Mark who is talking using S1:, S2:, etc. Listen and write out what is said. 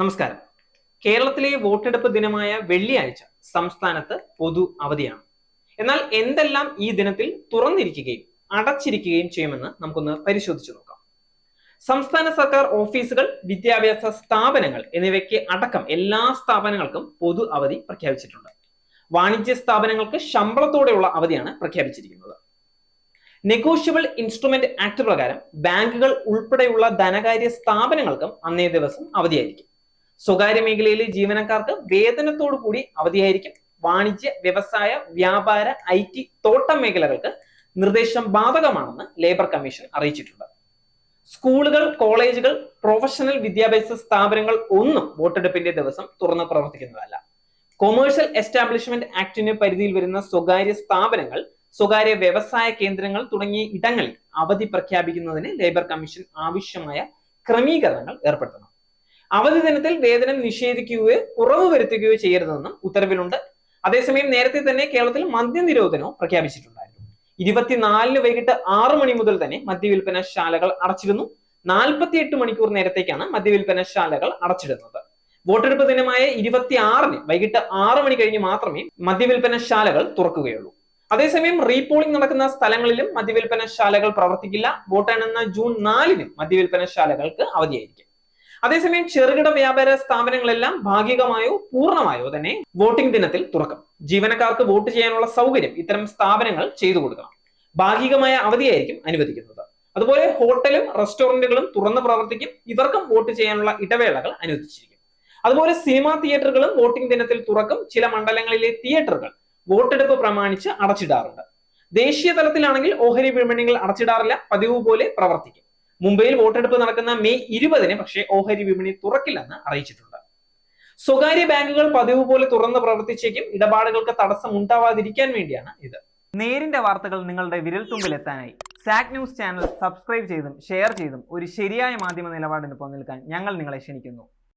S1: നമസ്കാരം. കേരളത്തിലെ വോട്ടെടുപ്പ് ദിനമായ വെള്ളിയാഴ്ച സംസ്ഥാനത്ത് പൊതു അവധിയാണ്. എന്നാൽ എന്തെല്ലാം ഈ ദിനത്തിൽ തുറന്നിരിക്കുകയും അടച്ചിരിക്കുകയും ചെയ്യുമെന്ന് നമുക്കൊന്ന് പരിശോധിച്ചു നോക്കാം. സംസ്ഥാന സർക്കാർ ഓഫീസുകൾ വിദ്യാഭ്യാസ സ്ഥാപനങ്ങൾ എന്നിവയ്ക്ക് അടക്കം എല്ലാ സ്ഥാപനങ്ങൾക്കും പൊതു അവധി പ്രഖ്യാപിച്ചിട്ടുണ്ട്. വാണിജ്യ സ്ഥാപനങ്ങൾക്ക് ശമ്പളത്തോടെയുള്ള അവധിയാണ് പ്രഖ്യാപിച്ചിരിക്കുന്നത്. നെഗോഷ്യബിൾ ഇൻസ്ട്രുമെന്റ് ആക്ട് പ്രകാരം ബാങ്കുകൾ ഉൾപ്പെടെയുള്ള ധനകാര്യ സ്ഥാപനങ്ങൾക്കും അന്നേ ദിവസം അവധിയായിരിക്കും. സ്വകാര്യ മേഖലയിലെ ജീവനക്കാർക്ക് വേതനത്തോടു കൂടി അവധിയായിരിക്കും. വാണിജ്യ വ്യവസായ വ്യാപാര ഐ ടി തോട്ടം മേഖലകൾക്ക് നിർദ്ദേശം ബാധകമാണെന്ന് ലേബർ കമ്മീഷൻ അറിയിച്ചിട്ടുണ്ട്. സ്കൂളുകൾ കോളേജുകൾ പ്രൊഫഷണൽ വിദ്യാഭ്യാസ സ്ഥാപനങ്ങൾ ഒന്നും വോട്ടെടുപ്പിന്റെ ദിവസം തുറന്ന് പ്രവർത്തിക്കുന്നതല്ല. കൊമേഴ്ഷ്യൽ എസ്റ്റാബ്ലിഷ്മെന്റ് ആക്ടിന് പരിധിയിൽ വരുന്ന സ്വകാര്യ സ്ഥാപനങ്ങൾ സ്വകാര്യ വ്യവസായ കേന്ദ്രങ്ങൾ തുടങ്ങിയ ഇടങ്ങളിൽ അവധി പ്രഖ്യാപിക്കുന്നതിന് ലേബർ കമ്മീഷൻ ആവശ്യമായ ക്രമീകരണങ്ങൾ ഏർപ്പെടുത്തണം. അവധി ദിനത്തിൽ വേതനം നിഷേധിക്കുകയോ കുറവ് വരുത്തുകയോ ചെയ്യരുതെന്നും ഉത്തരവിലുണ്ട്. അതേസമയം നേരത്തെ തന്നെ കേരളത്തിൽ മദ്യനിരോധനവും പ്രഖ്യാപിച്ചിട്ടുണ്ടായിരുന്നു. ഇരുപത്തിനാലിന് വൈകിട്ട് ആറു മണി മുതൽ തന്നെ മദ്യവില്പന ശാലകൾ അടച്ചിരുന്നു നാൽപ്പത്തിയെട്ട് മണിക്കൂർ നേരത്തേക്കാണ് മദ്യവില്പന ശാലകൾ അടച്ചിടുന്നത്. വോട്ടെടുപ്പ് ദിനമായ ഇരുപത്തി ആറിന് വൈകിട്ട് ആറ് മണി കഴിഞ്ഞ് മാത്രമേ മദ്യവില്പന ശാലകൾ തുറക്കുകയുള്ളൂ. അതേസമയം റീപോളിംഗ് നടക്കുന്ന സ്ഥലങ്ങളിലും മദ്യവില്പന ശാലകൾ പ്രവർത്തിക്കില്ല. വോട്ടെണ്ണുന്ന ജൂൺ നാലിന് മദ്യവില്പന ശാലകൾക്ക് അവധിയായിരിക്കും. അതേസമയം ചെറുകിട വ്യാപാര സ്ഥാപനങ്ങളെല്ലാം ഭാഗികമായോ പൂർണമായോ തന്നെ വോട്ടിംഗ് ദിനത്തിൽ തുറക്കും. ജീവനക്കാർക്ക് വോട്ട് ചെയ്യാനുള്ള സൗകര്യം ഇത്തരം സ്ഥാപനങ്ങൾ ചെയ്തു കൊടുക്കണം. ഭാഗികമായ അവധിയായിരിക്കും അനുവദിക്കുന്നത്. അതുപോലെ ഹോട്ടലും റെസ്റ്റോറന്റുകളും തുറന്ന് പ്രവർത്തിക്കും. ഇവർക്കും വോട്ട് ചെയ്യാനുള്ള ഇടവേളകൾ അനുവദിച്ചിരിക്കും. അതുപോലെ സിനിമാ തിയേറ്ററുകളും വോട്ടിംഗ് ദിനത്തിൽ തുറക്കും. ചില മണ്ഡലങ്ങളിലെ തിയേറ്ററുകൾ വോട്ടെടുപ്പ് പ്രമാണിച്ച് അടച്ചിടാറുണ്ട്. ദേശീയ തലത്തിലാണെങ്കിൽ ഓഹരി വിപണികൾ അടച്ചിടാറില്ല. പതിവ് പോലെ പ്രവർത്തിക്കും. മുംബൈയിൽ വോട്ടെടുപ്പ് നടക്കുന്ന മെയ് ഇരുപതിന് പക്ഷേ ഓഹരി വിപണി തുറക്കില്ലെന്ന് അറിയിച്ചിട്ടുണ്ട്. സ്വകാര്യ ബാങ്കുകൾ പതിവ് പോലെ തുറന്ന് പ്രവർത്തിച്ചേക്കും ഇടപാടുകൾക്ക് തടസ്സം ഉണ്ടാവാതിരിക്കാൻ വേണ്ടിയാണ് ഇത്. നേരിന്റെ വാർത്തകൾ നിങ്ങളുടെ വിരൽത്തുമ്പിൽ എത്താനായി സാക് ന്യൂസ് ചാനൽ സബ്സ്ക്രൈബ് ചെയ്തും ഷെയർ ചെയ്തും ഒരു ശരിയായ മാധ്യമ നിലപാടിന് നിൽക്കാൻ ഞങ്ങൾ നിങ്ങളെ ക്ഷണിക്കുന്നു.